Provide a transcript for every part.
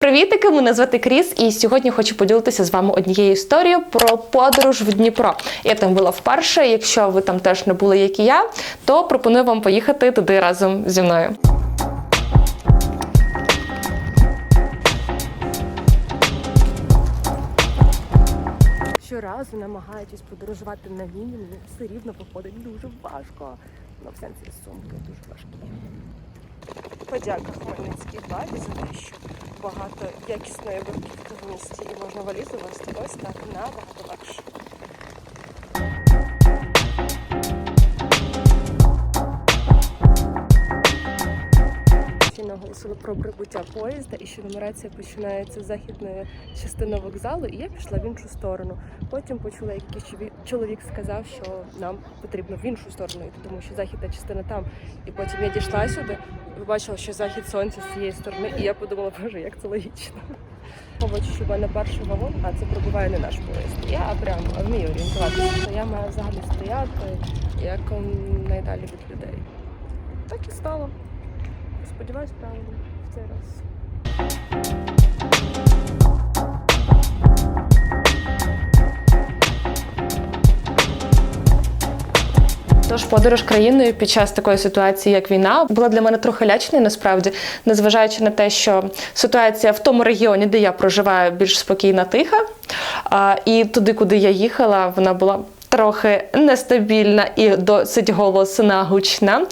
Привітики, мене звати Кріс, і сьогодні хочу поділитися з вами однією історією про подорож в Дніпро. Я там була вперше. Якщо ви там теж не були, як і я, то пропоную вам поїхати туди разом зі мною. Щоразу намагаючись подорожувати на війні, все рівно виходить дуже важко. Ну, в сенсі сумки дуже важкі. Подяка Хмельницькій владі за те, що багато якісної бурківки в місті і можна валізу вести ось так набагато легше. Всі наголосили про прибуття поїзда і що нумерація починається з західної частини вокзалу, і я пішла в іншу сторону. Потім почула, як якийсь чоловік сказав, що нам потрібно в іншу сторону йти, тому що західна частина там. І потім я дійшла сюди, побачила, що захід сонця з цієї сторони, і я подумала, боже, як це логічно. Побачу, що в мене перший вагон, а це пробуває не наш поїзд. Я прям вмію орієнтуватися, я маю взагалі стояти як найдалі від людей. Так і стало. Сподіваюсь, правильно в цей раз. Тож подорож країною під час такої ситуації, як війна, була для мене трохи лячною, насправді, незважаючи на те, що ситуація в тому регіоні, де я проживаю, більш спокійна, тиха. І туди, куди я їхала, вона була. Трохи нестабільна і досить голосна, гучна.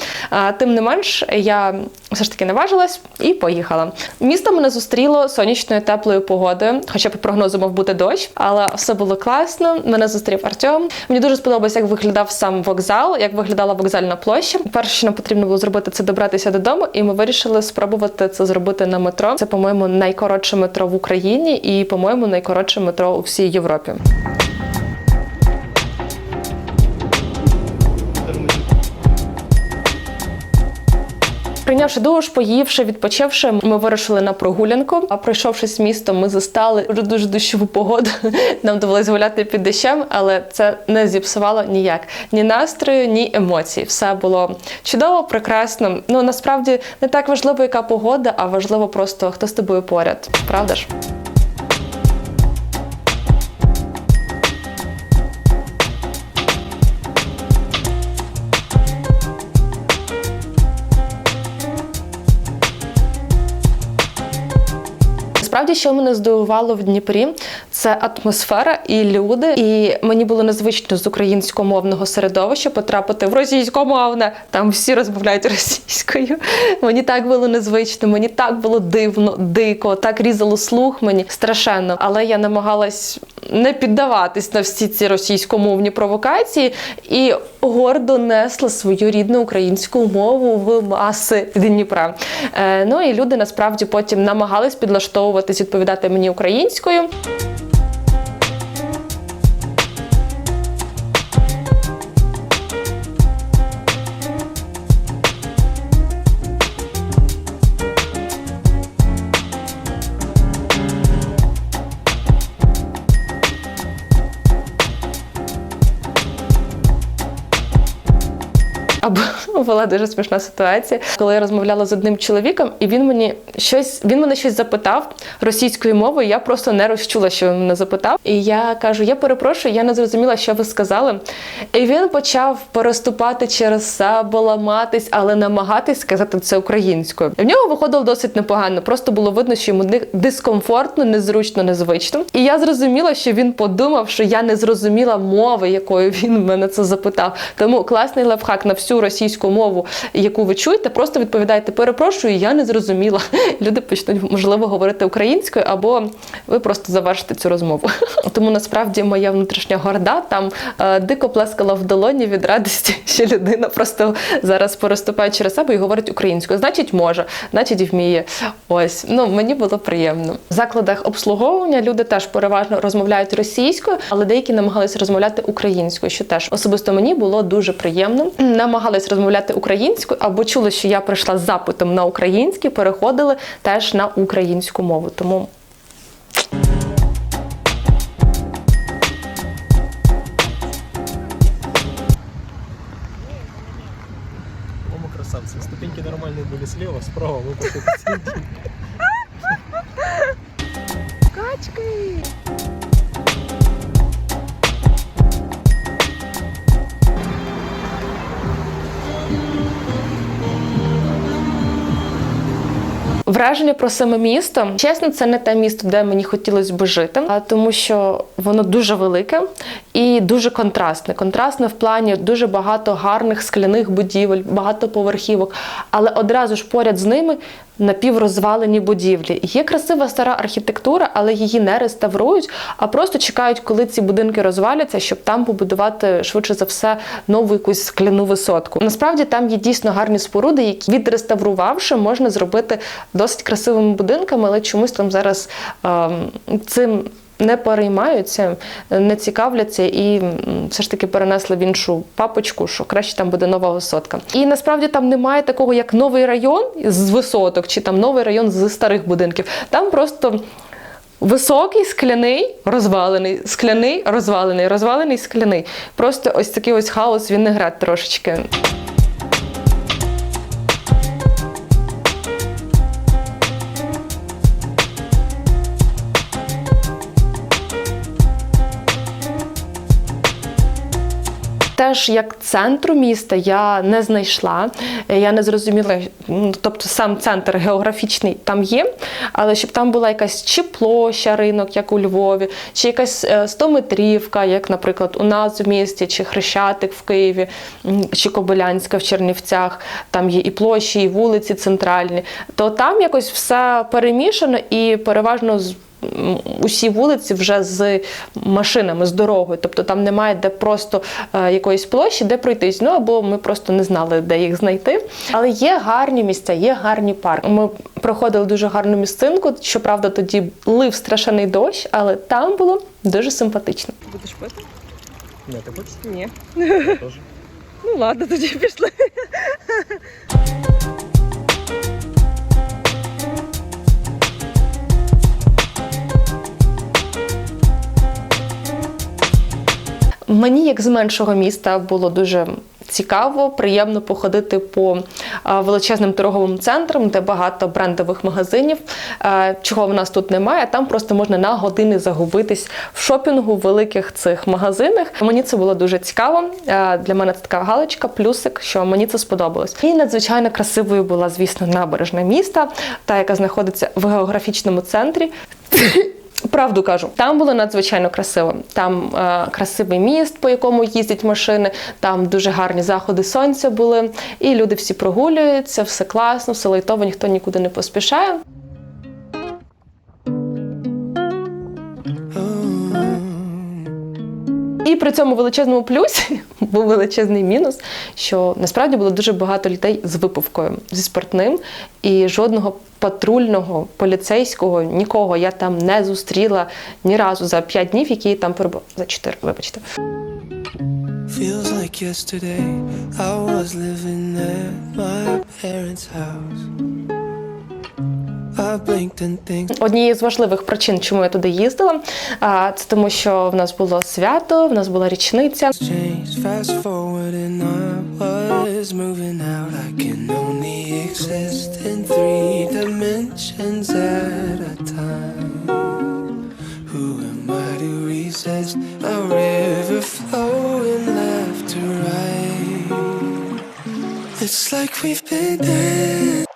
Тим не менш, я все ж таки наважилась і поїхала. Місто мене зустріло сонячною теплою погодою, хоча по прогнозу мав бути дощ, але все було класно. Мене зустрів Артем. Мені дуже сподобалося, як виглядав сам вокзал, як виглядала вокзальна площа. Перше, що нам потрібно було зробити, це добратися додому, і ми вирішили спробувати це зробити на метро. Це, по-моєму, найкоротше метро в Україні і, по-моєму, найкоротше метро у всій Європі. Прийнявши душ, поївши, відпочивши, ми вирушили на прогулянку. А пройшовшись містом, ми застали дуже дуже дощову погоду. Нам довелось гуляти під дощем, але це не зіпсувало ніяк ні настрою, ні емоцій. Все було чудово, прекрасно. Ну насправді не так важливо, яка погода, а важливо просто хто з тобою поряд. Правда ж? Насправді, що мене здивувало в Дніпрі, це атмосфера і люди. І мені було незвично з українськомовного середовища потрапити в російськомовне. Там всі розмовляють російською. Мені так було незвично, мені так було дивно, дико, так різало слух мені страшенно. Але я намагалась не піддаватись на всі ці російськомовні провокації і гордо несла свою рідну українську мову в маси Дніпра. Е, ну і люди насправді потім намагались підлаштовуватись, відповідати мені українською. Або була дуже смішна ситуація, коли я розмовляла з одним чоловіком, і він мені щось він мене щось запитав російською мовою. Я просто не розчула, що він мене запитав. І я кажу: я перепрошую, я не зрозуміла, що ви сказали. І він почав переступати через себе, ламатись, але намагатись сказати це українською. В нього виходило досить непогано. Просто було видно, що йому дискомфортно, незручно, незвично. І я зрозуміла, що він подумав, що я не зрозуміла мови, якою він мене це запитав. Тому класний лайфхак на всю російську мову, яку ви чуєте, просто відповідайте, перепрошую, я не зрозуміла. Люди почнуть можливо говорити українською, або ви просто завершите цю розмову. Тому насправді моя внутрішня горда там е, дико плескала в долоні від радості, що людина просто зараз переступає через себе і говорить українською. Значить, може, значить, вміє. Ось ну мені було приємно. В закладах обслуговування люди теж переважно розмовляють російською, але деякі намагалися розмовляти українською, що теж особисто мені було дуже приємно Намагались розмовляти українською або чули, що я прийшла з запитом на український, переходили теж на українську мову. Тому По-моему, красавцы. Ступеньки нормальные были слева, справа, вы пошли Враження про саме місто. Чесно, це не те місто, де мені хотілося би жити, а тому, що воно дуже велике і дуже контрастне. Контрастне в плані дуже багато гарних скляних будівель, багато поверхівок, але одразу ж поряд з ними напіврозвалені будівлі. Є красива стара архітектура, але її не реставрують, а просто чекають, коли ці будинки розваляться, щоб там побудувати швидше за все нову якусь скляну висотку. Насправді там є дійсно гарні споруди, які відреставрувавши, можна зробити досить красивими будинками, але чомусь там зараз цим. Не переймаються, не цікавляться і все ж таки перенесли в іншу папочку, що краще там буде нова висотка. І насправді там немає такого, як новий район з висоток, чи там новий район з старих будинків. Там просто високий, скляний, розвалений, скляний, розвалений, розвалений, скляний. Просто ось такий ось хаос він не град трошечки. Теж як центру міста я не знайшла. Я не зрозуміла, ну, тобто сам центр географічний там є, але щоб там була якась чи площа ринок, як у Львові, чи якась е, 100-метрівка, як, наприклад, у нас в місті, чи Хрещатик в Києві, чи Кобилянська в Чернівцях, там є і площі, і вулиці центральні, то там якось все перемішано і переважно з усі вулиці вже з машинами, з дорогою. Тобто там немає де просто е, якоїсь площі, де пройтись. Ну або ми просто не знали, де їх знайти. Але є гарні місця, є гарні парки. Ми проходили дуже гарну місцинку. Щоправда, тоді лив страшенний дощ, але там було дуже симпатично. Будеш пити? Ні, ти хочеш? Ні. Я теж. Ну ладно, тоді пішли. Мені, як з меншого міста, було дуже цікаво, приємно походити по величезним торговим центрам, де багато брендових магазинів, чого в нас тут немає. Там просто можна на години загубитись в шопінгу в великих цих магазинах. Мені це було дуже цікаво. Для мене це така галочка, плюсик, що мені це сподобалось. І надзвичайно красивою була, звісно, набережна міста, та яка знаходиться в географічному центрі. Правду кажу, там було надзвичайно красиво. Там е, красивий міст, по якому їздять машини, там дуже гарні заходи сонця були, і люди всі прогулюються, все класно, все лайтово, ніхто нікуди не поспішає. І при цьому величезному плюсі був величезний мінус, що насправді було дуже багато людей з випивкою, зі спиртним, і жодного патрульного поліцейського нікого я там не зустріла ні разу за п'ять днів, які я там перебув. За чотири, вибачте. Feels like yesterday I was living at my parents' house. Однією з важливих причин, чому я туди їздила, а, це тому, що в нас було свято, в нас була річниця. Was moving out. I can only exist in three dimensions at a time. Who am I to resist a river flowing left to right? It's like we've been dancing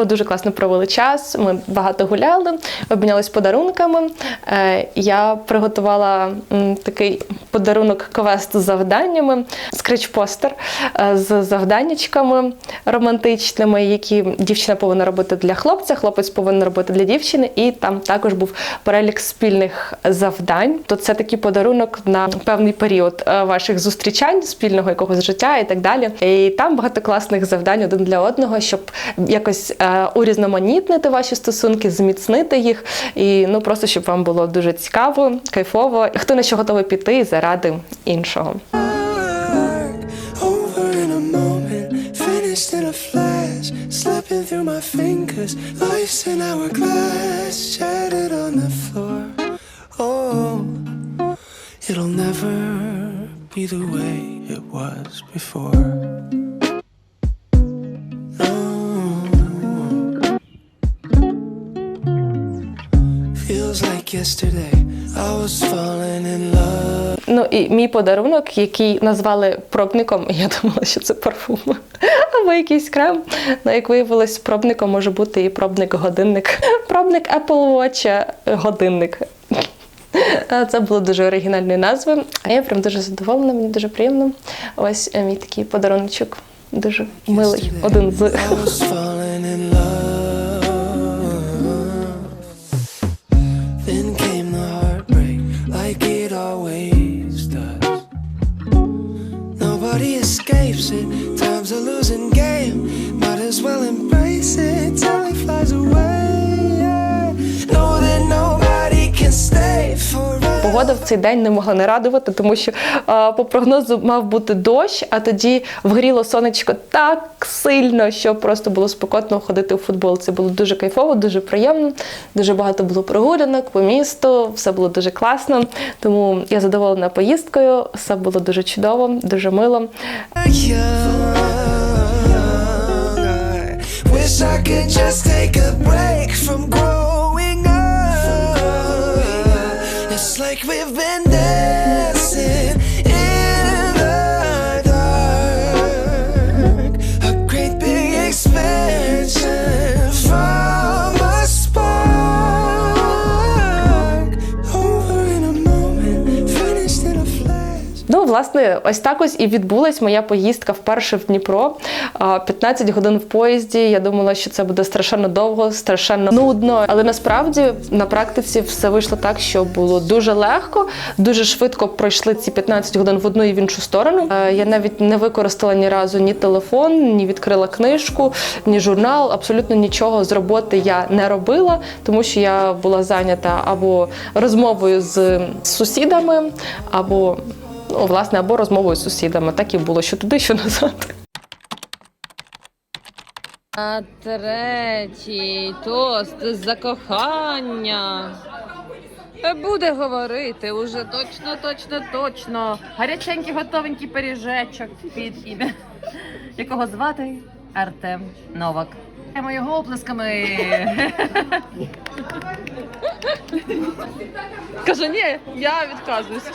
Ми дуже класно провели час. Ми багато гуляли, обмінялись подарунками. Е, Я приготувала такий подарунок квест з завданнями, скрич-постер е, з завданнячками романтичними, які дівчина повинна робити для хлопця, хлопець повинен робити для дівчини, і там також був перелік спільних завдань. То це такий подарунок на певний період е, ваших зустрічань, спільного якогось життя і так далі. І там багато класних завдань один для одного, щоб якось урізноманітнити ваші стосунки, зміцнити їх, і ну просто щоб вам було дуже цікаво, кайфово. Хто на що готовий піти заради іншого. Oh, it'll never be the way it was before. Ну і мій подарунок, який назвали пробником, я думала, що це парфум або якийсь крем. Ну, як виявилось, пробником може бути і пробник-годинник. Пробник Apple Watch, е, годинник. Це було дуже оригінальної назви. А я прям дуже задоволена, мені дуже приємно. Ось е, мій такий подаруночок. Дуже милий. Один з. It. Time's a losing game. Might as well embrace it it Погода в цей день не могла не радувати, тому що по прогнозу мав бути дощ, а тоді вгріло сонечко так сильно, що просто було спекотно ходити у футбол. Це було дуже кайфово, дуже приємно. Дуже багато було прогулянок по місту, все було дуже класно. Тому я задоволена поїздкою, все було дуже чудово, дуже мило. I could just take a break from власне, ось так ось і відбулась моя поїздка вперше в Дніпро. А, 15 годин в поїзді. Я думала, що це буде страшенно довго, страшенно нудно. Але насправді на практиці все вийшло так, що було дуже легко, дуже швидко пройшли ці 15 годин в одну і в іншу сторону. Е, Я навіть не використала ні разу ні телефон, ні відкрила книжку, ні журнал. Абсолютно нічого з роботи я не робила, тому що я була зайнята або розмовою з сусідами, або ну, власне, або розмовою з сусідами. Так і було, що туди, що назад. А третій тост за кохання. Буде говорити уже точно, точно, точно. Гаряченький, готовенький пиріжечок під ім'я, якого звати Артем Новак. Ми його оплесками. Кажу, ні, я відказуюсь.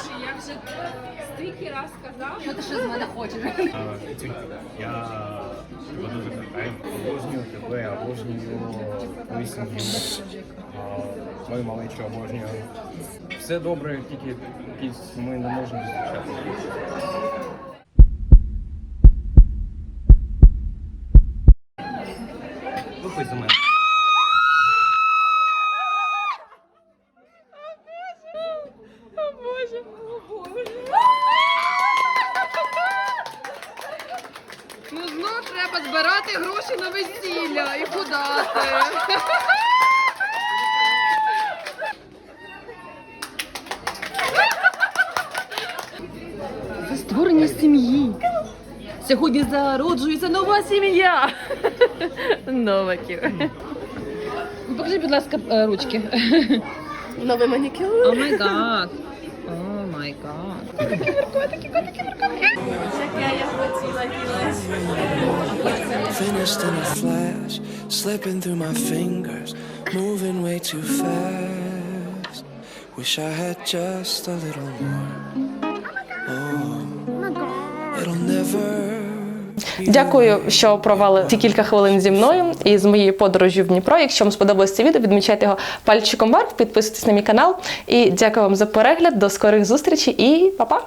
Стільки раз сказав. Що ти ще з мене хочеш? Я тебе дуже кохаю. Обожнюю тебе, обожнюю пісні. А, Мою малечу обожнюю. Все добре, тільки якісь ми не можемо зустрічати. Сьогодні зароджується нова сім'я. Новаків. Покажи, будь ласка, е, ручки. Новий манікюр. О май гад. О май гад. Finished in a flash, slipping through my fingers, moving way too fast. Wish I had just a little more. Oh, it'll never. Дякую, що провели ці кілька хвилин зі мною і з моєю подорожю в Дніпро. Якщо вам сподобалось це відео, відмічайте його пальчиком вверх, підписуйтесь на мій канал. І дякую вам за перегляд. До скорих зустрічей і па-па!